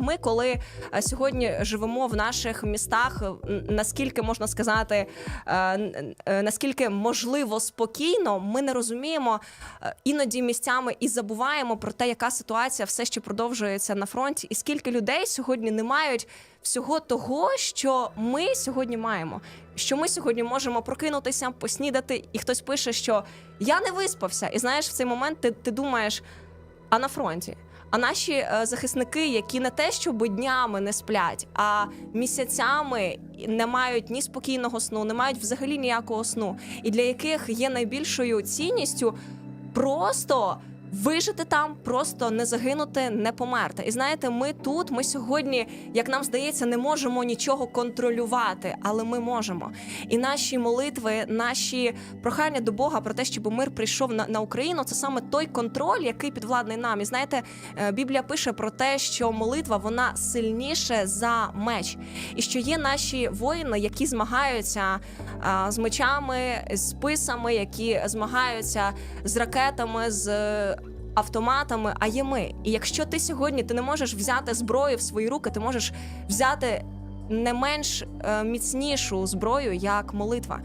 Ми, коли е, сьогодні живемо в наших містах, наскільки можна сказати, е, е, наскільки можливо спокійно, ми не розуміємо е, іноді місцями і забуваємо про те, яка ситуація все ще продовжується на фронті, і скільки людей сьогодні не мають всього того, що ми сьогодні маємо. Що ми сьогодні можемо прокинутися, поснідати, і хтось пише, що я не виспався. І знаєш, в цей момент ти, ти думаєш, а на фронті. А наші е, захисники, які не те, щоб днями не сплять, а місяцями не мають ні спокійного сну, не мають взагалі ніякого сну, і для яких є найбільшою цінністю просто вижити там, просто не загинути, не померти. І знаєте, ми тут, ми сьогодні, як нам здається, не можемо нічого контролювати, але ми можемо. І наші молитви, наші прохання до Бога про те, щоб мир прийшов на, на Україну, це саме той контроль, який підвладний нам. І знаєте, е, Біблія пише про те, що молитва вона сильніше за меч, і що є наші воїни, які змагаються а, з мечами, з списами, які змагаються з ракетами, з е, автоматами. А є ми. І якщо ти сьогодні ти не можеш взяти зброю в свої руки, ти можеш взяти не менш е, міцнішу зброю як молитва.